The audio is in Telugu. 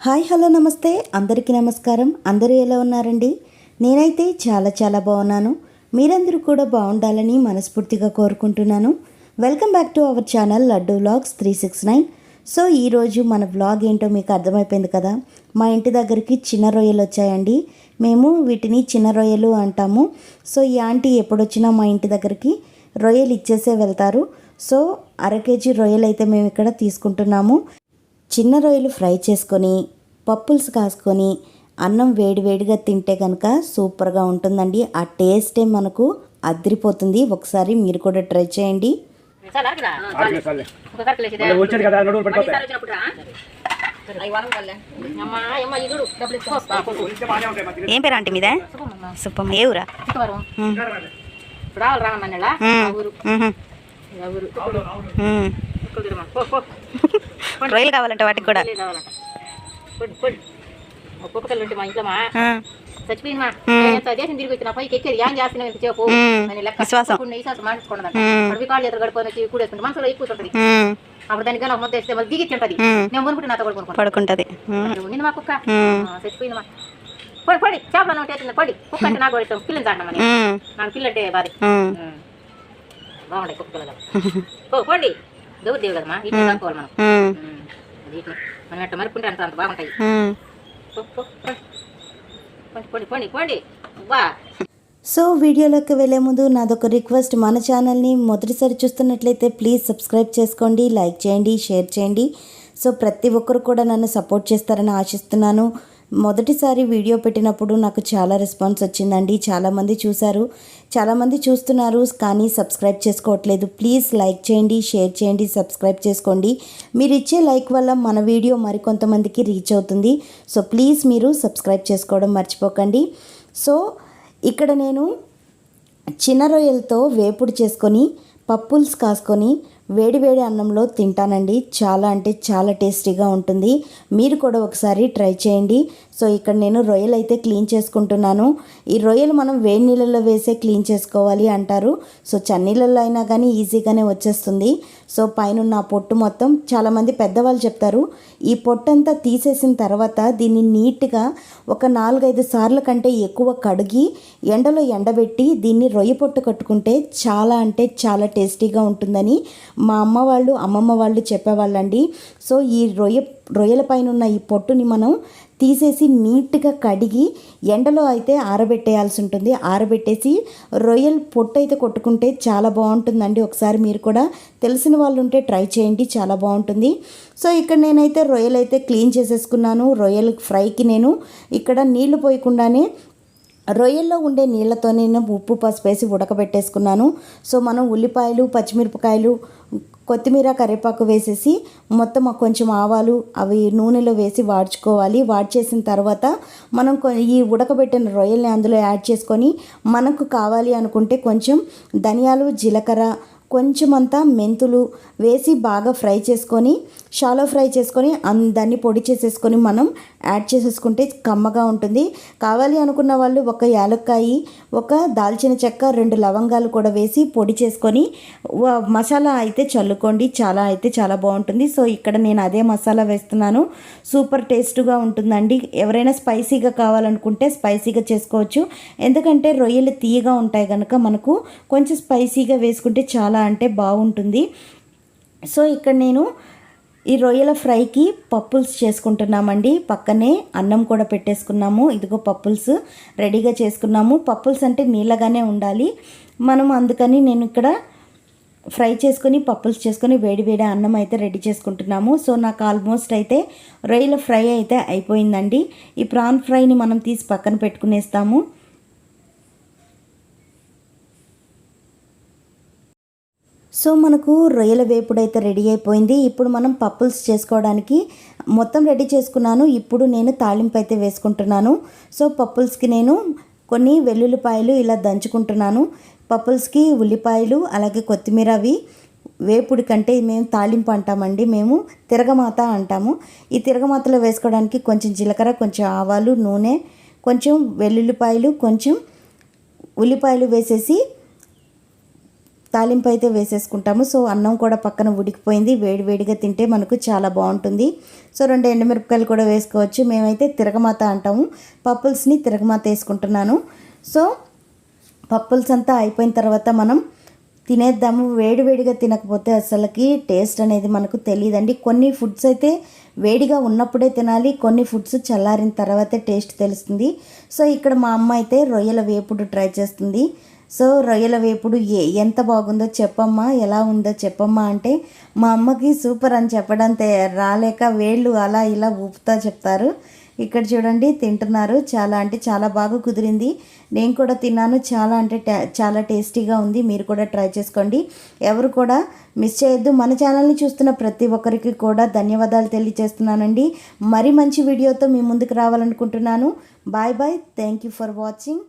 హాయ్ హలో నమస్తే. అందరికీ నమస్కారం. అందరూ ఎలా ఉన్నారండి? నేనైతే చాలా చాలా బాగున్నాను. మీరందరూ కూడా బాగుండాలని మనస్ఫూర్తిగా కోరుకుంటున్నాను. Welcome back to our channel Laddu vlogs three six nine. So ఈరోజు మన వ్లాగ్ ఏంటో మీకు అర్థమైపోయింది కదా? మా ఇంటి దగ్గరికి చిన్న రొయ్యలు వచ్చాయండి. మేము వీటిని చిన్న రొయ్యలు అంటాము. సో ఈ ఆంటీ ఎప్పుడొచ్చినా మా ఇంటి దగ్గరికి రొయ్యలు ఇచ్చేసే వెళ్తారు. సో అర కేజీ రొయ్యలు అయితే మేము ఇక్కడ తీసుకుంటున్నాము. చిన్న రొయ్యలు ఫ్రై చేసుకొని పప్పుల్స్ కాసుకొని అన్నం వేడివేడిగా తింటే కనుక సూపర్గా ఉంటుందండి. ఆ టేస్టే మనకు అదిరిపోతుంది. ఒకసారి మీరు కూడా ట్రై చేయండి. ఏం పేరు ఆంటీ మీదే? ఏ ఊరా? ఊరు. పో, పో. రొయ్యలు కావాలంటే వాటికి కూడా. ఇల్లే కావాలంట. పొడి, పొడి. ఒక కుక్క పిల్ల ఉంటే మా ఇంట్లో మా చచ్చిపోయింది దేశం తిరిగి వచ్చిన పైకి ఎక్కేది. ఏం చేస్తున్నావు ఇంత లెక్క. విశ్వాసం. విశ్వాసం మాట్లాడుకున్నదంట అడవి కాళ్ళు ఎదురు గడిపోయి వచ్చి కూడేసుకుంటే మనసులో ఎక్కువ ఉంటుంది అప్పుడు దానికి ఒక ముద్ద వేస్తే మళ్ళీ దిగి తింటది. నేను నాతో కొనుక్కుంటా పడుకుంటుంది. నిన్న మా కుక్క? చచ్చిపోయింది మా పడి పడి. ఉంటే పడి. కుక్క అంటే నాకు ఇష్టం. పిల్లని తాండమని నాకు పిల్ల అంటే బాధ బాగుండే కుక్క పిల్లలు ఓ పండి. దేవుడు కదమ్మా? ఇట్లా మనం. ఉమ్. అది ఇట్లా మనం ఎట్లా మరుపుకుంటే అంత అంత బాగుంటాయి పండి. పండి పండి వా సో వీడియోలోకి వెళ్ళే ముందు నాదొక రిక్వెస్ట్ మన ఛానల్ని మొదటిసారి చూస్తున్నట్లయితే ప్లీజ్ సబ్స్క్రైబ్ చేసుకోండి లైక్ చేయండి షేర్ చేయండి. సో ప్రతి ఒక్కరు కూడా నన్ను సపోర్ట్ చేస్తారని ఆశిస్తున్నాను. మొదటిసారి వీడియో పెట్టినప్పుడు నాకు చాలా రెస్పాన్స్ వచ్చిందండి. చాలామంది చూశారు. చాలామంది చూస్తున్నారు కానీ సబ్స్క్రైబ్ చేసుకోవట్లేదు. ప్లీజ్ లైక్ చేయండి షేర్ చేయండి సబ్స్క్రైబ్ చేసుకోండి. మీరు ఇచ్చే లైక్ వల్ల మన వీడియో మరికొంతమందికి రీచ్ అవుతుంది. సో ప్లీజ్ మీరు సబ్స్క్రైబ్ చేసుకోవడం మర్చిపోకండి. సో ఇక్కడ నేను చిన్న రొయ్యలతో వేపుడు చేసుకొని పప్పుల్స్ కాసుకొని వేడివేడి అన్నంలో తింటానండి. చాలా అంటే చాలా టేస్టీగా ఉంటుంది. మీరు కూడా ఒకసారి ట్రై చేయండి. సో ఇక్కడ నేను రొయ్యలు అయితే క్లీన్ చేసుకుంటున్నాను. ఈ రొయ్యలు మనం వేడి నీళ్ళల్లో వేసే క్లీన్ చేసుకోవాలి అంటారు. సో చన్నీళ్ళల్లో అయినా కానీ ఈజీగానే వచ్చేస్తుంది. సో పైన ఆ పొట్టు మొత్తం చాలామంది పెద్దవాళ్ళు చెప్తారు. ఈ పొట్టంతా తీసేసిన తర్వాత దీన్ని నీట్గా ఒక నాలుగైదు సార్ల కంటే ఎక్కువ కడిగి ఎండలో ఎండబెట్టి దీన్ని రొయ్య పొట్టు కట్టుకుంటే చాలా అంటే చాలా టేస్టీగా ఉంటుందని మా అమ్మ వాళ్ళు అమ్మమ్మ వాళ్ళు చెప్పేవాళ్ళండి. సో ఈ రొయ్య రొయ్యల పైన ఉన్న ఈ పొట్టుని మనం తీసేసి నీట్గా కడిగి ఎండలో అయితే ఆరబెట్టేయాల్సి ఉంటుంది. ఆరబెట్టేసి రొయ్యల పొట్టు అయితే కొట్టుకుంటే చాలా బాగుంటుందండి. ఒకసారి మీరు కూడా తెలిసిన వాళ్ళు ఉంటే ట్రై చేయండి. చాలా బాగుంటుంది. సో ఇక్కడ నేనైతే రొయ్యలు అయితే క్లీన్ చేసేసుకున్నాను. రొయ్యల ఫ్రైకి నేను ఇక్కడ నీళ్ళు పోయకుండానే రొయ్యల్లో ఉండే నీళ్ళతో నేను ఉప్పు పసుపు వేసి ఉడకబెట్టేసుకున్నాను. సో మనం ఉల్లిపాయలు పచ్చిమిరపకాయలు కొత్తిమీర కరివేపాకు వేసేసి మొత్తం కొంచెం ఆవాలు అవి నూనెలో వేసి వాడ్చుకోవాలి. వాడ్చేసిన తర్వాత మనం కొ- ఈ ఉడకబెట్టిన రొయ్యల్ని అందులో యాడ్ చేసుకొని మనకు కావాలి అనుకుంటే కొంచెం ధనియాలు జీలకర్ర కొంచెం అంతా మెంతులు వేసి బాగా ఫ్రై చేసుకొని షాలో ఫ్రై చేసుకొని దాన్ని పొడి చేసేసుకొని మనం యాడ్ చేసేసుకుంటే కమ్మగా ఉంటుంది. కావాలి అనుకున్న వాళ్ళు ఒక యాలక్కాయి ఒక దాల్చిన చెక్క రెండు లవంగాలు కూడా వేసి పొడి చేసుకొని మసాలా అయితే చల్లుకోండి. చాలా అయితే చాలా బాగుంటుంది. సో ఇక్కడ నేను అదే మసాలా వేస్తున్నాను. సూపర్ టేస్ట్గా ఉంటుందండి. ఎవరైనా స్పైసీగా కావాలనుకుంటే స్పైసీగా చేసుకోవచ్చు. ఎందుకంటే రొయ్యలు తీయగా ఉంటాయి కనుక మనకు కొంచెం స్పైసీగా వేసుకుంటే చాలా అంటే బాగుంటుంది. సో ఇక్కడ నేను ఈ రొయ్యల ఫ్రైకి పప్పుల్స్ చేసుకుంటున్నామండి. పక్కనే అన్నం కూడా పెట్టేసుకున్నాము. ఇదిగో పప్పుల్స్ రెడీగా చేసుకున్నాము. పప్పుల్స్ అంటే నీళ్ళగానే ఉండాలి. మనం అందుకని నేను ఇక్కడ ఫ్రై చేసుకొని పప్పుల్స్ చేసుకొని వేడి వేడి అన్నం అయితే రెడీ చేసుకుంటున్నాము. సో నాకు ఆల్మోస్ట్ అయితే రొయ్యల ఫ్రై అయితే అయిపోయిందండి. ఈ ప్రాన్ ఫ్రైని మనం తీసి పక్కన పెట్టుకునేస్తాము. సో మనకు రొయ్యల వేపుడు అయితే రెడీ అయిపోయింది. ఇప్పుడు మనం పప్పుల్స్ చేసుకోవడానికి మొత్తం రెడీ చేసుకున్నాను. ఇప్పుడు నేను తాలింపు అయితే వేసుకుంటున్నాను. సో పప్పుల్స్కి నేను కొన్ని వెల్లుల్లిపాయలు ఇలా దంచుకుంటున్నాను. పప్పుల్స్కి ఉల్లిపాయలు అలాగే కొత్తిమీర అవి. వేపుడి కంటే మేము తాలింపు అంటామండి. మేము తిరగమాత అంటాము. ఈ తిరగమాతలో వేసుకోవడానికి కొంచెం జీలకర్ర కొంచెం ఆవాలు నూనె కొంచెం వెల్లుల్లిపాయలు కొంచెం ఉల్లిపాయలు వేసేసి తాలింపు అయితే వేసేసుకుంటాము. సో అన్నం కూడా పక్కన ఉడికిపోయింది. వేడివేడిగా తింటే మనకు చాలా బాగుంటుంది. సో రెండు ఎండుమిరపకాయలు కూడా వేసుకోవచ్చు. మేమైతే తిరగమాత అంటాము. పప్పుల్స్ని తిరగమాత వేసుకుంటున్నాను. సో పప్పుల్స్ అంతా అయిపోయిన తర్వాత మనం తినేద్దాము. వేడివేడిగా తినకపోతే అసలుకి టేస్ట్ అనేది మనకు తెలియదండి. కొన్ని ఫుడ్స్ అయితే వేడిగా ఉన్నప్పుడే తినాలి. కొన్ని ఫుడ్స్ చల్లారిన తర్వాతే టేస్ట్ తెలుస్తుంది. సో ఇక్కడ మా అమ్మ అయితే రొయ్యల వేపుడు ట్రై చేస్తుంది. సో రొయ్యల వేపుడు ఏ ఎంత బాగుందో చెప్పమ్మా ఎలా ఉందో చెప్పమ్మా అంటే మా అమ్మకి సూపర్ అని చెప్పడంతే రాలేక వేళ్ళు అలా ఇలా ఊపుతా చెప్తారు. ఇక్కడ చూడండి తింటున్నారు. చాలా అంటే చాలా బాగా కుదిరింది. నేను కూడా తిన్నాను. చాలా అంటే ట- చాలా టేస్టీగా ఉంది. మీరు కూడా ట్రై చేసుకోండి. ఎవరు కూడా మిస్ చేయొద్దు. మన ఛానల్ని చూస్తున్న ప్రతి ఒక్కరికి కూడా ధన్యవాదాలు తెలియజేస్తున్నానండి. మరి మంచి వీడియోతో మీ ముందుకు రావాలనుకుంటున్నాను. Bye bye. Thank you for watching.